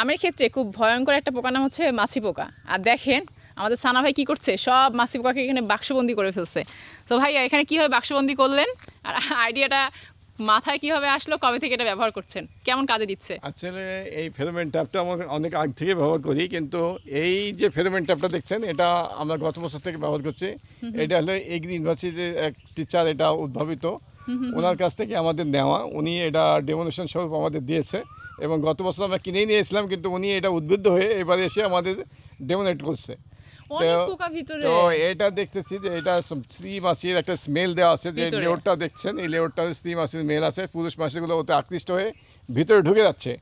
আমের ক্ষেত্রে খুব ভয়ঙ্কর একটা পোকা নাম হচ্ছে মাছি পোকা। আর দেখেন আমাদের সানা ভাই কি করছে? সব মাছি পোকাকে এখানে বাক্সবন্দি করে ফেলছে। তো ভাই এখানে কীভাবে বাক্সবন্দি করলেন? আর আইডিয়াটা মাথায় কীভাবে আসলো? কবে থেকে এটা ব্যবহার করছেন? কেমন কাজে দিচ্ছে? আসলে এই ফেরোমেন ট্যাপটা আমরা অনেক আগ থেকে ব্যবহার করি কিন্তু এই যে ফেরোমেন ট্যাপটা দেখছেন এটা আমরা গত বছর থেকে ব্যবহার করছি। এটা হলো এগ্রি ইউনিভার্সিটির এক টিচার এটা উদ্ভাবিত। ওনার কাছ থেকে আমাদের নেওয়া। উনি এটা ডেমোনেশন স্বরূপ আমাদের দিয়েছে। এবং গত বছর আমরা কিনেই নিয়েছিলাম কিন্তু উনি এটা উদ্বুদ্ধ হয়ে এবারে এসে আমাদের ডেমোনেট করছে। তো- তো এটা দেখতেছি যে এটা স্ত্রী মাছির একটা স্মেল দেওয়া আছে যে। লেয়ারটা দেখছেন এই লেয়ারটা স্ত্রী মাছির মেল আছে পুরুষ মাছিগুলো ওতে আকৃষ্ট হয়ে ভিতরে ঢুকে যাচ্ছে।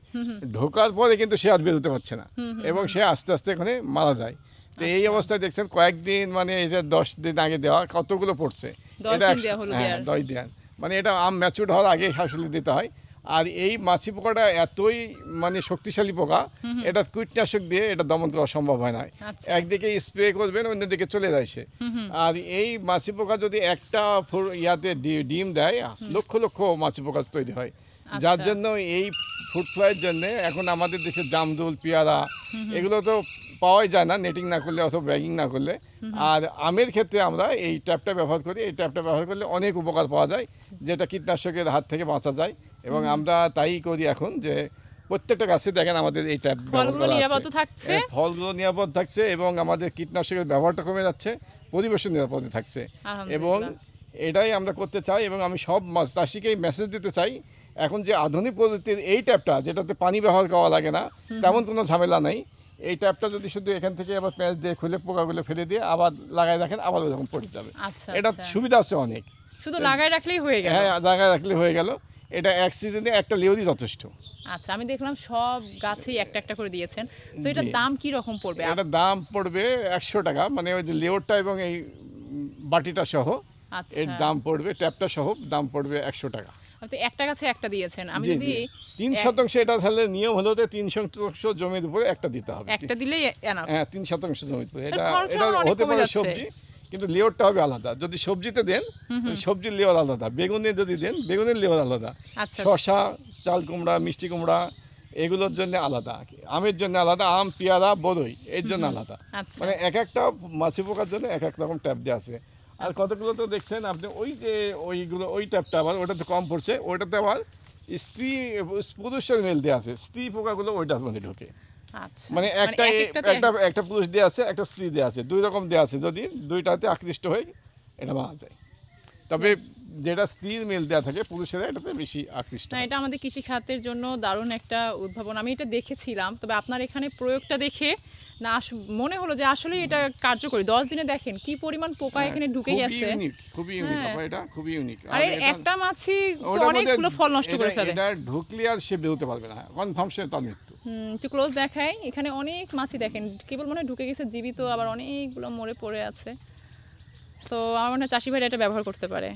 ঢোকার পরে কিন্তু সে আর বেরোতে পারছে না। এবং সে আস্তে আস্তে এখানে মারা যায়। তো এই আচ্ছা। অবস্থায় দেখছেন কয়েকদিন মানে এই যে দশ দিন আগে দেওয়া কতগুলো পড়ছে? এটা হ্যাঁ দশ দিন। মানে এটা আম ম্যাচুর হওয়ার আগে আসলে দিতে হয়। আর এই মাছি পোকাটা এতই মানে শক্তিশালী পোকা এটা কীটনাশক দিয়ে এটা দমন করা সম্ভব হয় না। আচ্ছা। একদিকে স্প্রে করবেন অন্যদিকে চলে যায় সে। আর এই মাছি পোকা যদি একটা ইয়াতে ডি- ডিম দেয় লক্ষ লক্ষ মাছি পোকা তৈরি হয়। যার আচ্ছা। জন্য এই ফুড ফ্লাইয়ের জন্য এখন আমাদের দেশে জামদুল পেয়ারা এগুলো তো পাওয়াই যায় না নেটিং না করলে অথবা ব্যাগিং না করলে। আর আমের ক্ষেত্রে আমরা এই ট্যাপটা ব্যবহার করি। এই ট্যাপটা ব্যবহার করলে অনেক উপকার পাওয়া যায় যেটা কীটনাশকের হাত থেকে বাঁচা যায়। এবং আমরা তাই করি এখন যে প্রত্যেকটা গাছে দেখেন আমাদের এই ট্যাপ ফলগুলো নিরাপদ থাকছে। ফলগুলো নিরাপদ থাকছে এবং আমাদের কীটনাশকের ব্যবহারটা কমে যাচ্ছে পরিবেশও নিরাপদে থাকছে। এবং এটাই আমরা করতে চাই এবং আমি সব চাষিকেই মেসেজ দিতে চাই এখন যে আধুনিক প্রযুক্তির এই ট্যাপটা যেটাতে পানি ব্যবহার করা লাগে না তেমন কোনো ঝামেলা নেই। এই ট্যাপটা যদি শুধু এখান থেকে আবার পেঁয়াজ দিয়ে খুলে পোকাগুলো ফেলে দিয়ে আবার লাগাই রাখেন আবার ওরকম পড়ে যাবে। আচ্ছা এটা আচ্ছা। সুবিধা আছে অনেক। শুধু লাগাই রাখলেই হয়ে গেল? হ্যাঁ লাগাই রাখলে হয়ে গেল। এটা এক সিজনে একটা লেউরই যথেষ্ট। আচ্ছা আমি দেখলাম সব গাছেই একটা একটা করে দিয়েছেন। তো এটার দাম কি রকম পড়বে? এটার দাম পড়বে একশো টাকা মানে ওই যে লেউরটা এবং এই বাটিটা সহ আচ্ছা। এর দাম পড়বে ট্যাপটা সহ দাম পড়বে একশো টাকা। তো একটা গাছে একটা দিয়েছেন। আমি যদি। তিন শতাংশ এটা তাহলে নিয়ম হলো যে তিন শতাংশ জমির উপরে একটা দিতে হবে। একটা দিলেই এনাফ হ্যাঁ তিন শতাংশ জমির উপরে। এটা এটা হতে পারে সবজি। কিন্তু লেয়ারটা হবে আলাদা। যদি সবজিতে দেন সবজির লেয়ার আলাদা। বেগুনে যদি দেন বেগুনের লেয়ার আলাদা। আচ্ছা। শশা চাল কুমড়া মিষ্টি কুমড়া এগুলোর জন্য আলাদা। আমের জন্য আলাদা আম পেয়ারা বড়ই এর জন্য আলাদা। আচ্ছা। মানে এক একটা মাছি পোকার জন্য এক এক রকম ট্যাপ দেওয়া আছে। আর কতগুলো তো দেখছেন আপনি ওই যে ওইগুলো ওই ট্যাপটা আবার ওটাতে কম পড়ছে ওইটাতে আবার স্ত্রী পুরুষের মেল দেওয়া আছে। স্ত্রী পোকাগুলো ওইটার মধ্যে ঢোকে। আচ্ছা মানে একটা একটা একটা পুরুষ দেওয়া আছে একটা স্ত্রী দেওয়া আছে। দুই রকম দেওয়া আছে। যদি দুইটাতে আকৃষ্ট হয়ে এটা মারা যায়। তবে যেটা স্ত্রীর মেল দেওয়া থাকে পুরুষেরা এটাতে বেশি আকৃষ্ট না এটা আমাদের কৃষি খাতের জন্য দারুণ একটা উদ্ভাবন। আমি এটা দেখেছিলাম তবে আপনার এখানে প্রয়োগটা দেখে না মনে হলো যে আসলে এটা কার্যকরী। দশ দিনে দেখেন কি পরিমাণ পোকা এখানে ঢুকে গেছে। খুবই ইউনিক হ্যাঁ। এটা খুবই ইউনিক আর একটা মাছি অনেকগুলো ফল নষ্ট করে ফেলে। এটা ঢুকলে আর সে বেরোতে পারবে না। কনফার্ম সে তার মৃত্যু। একটু ক্লোজ দেখাই। এখানে অনেক মাছই দেখেন। কেবল মনে ঢুকে গেছে, জীবিত, আবার অনেকগুলো মরে পড়ে আছে। সো আমার মনে হয় চাষি এটা ব্যবহার করতে পারে।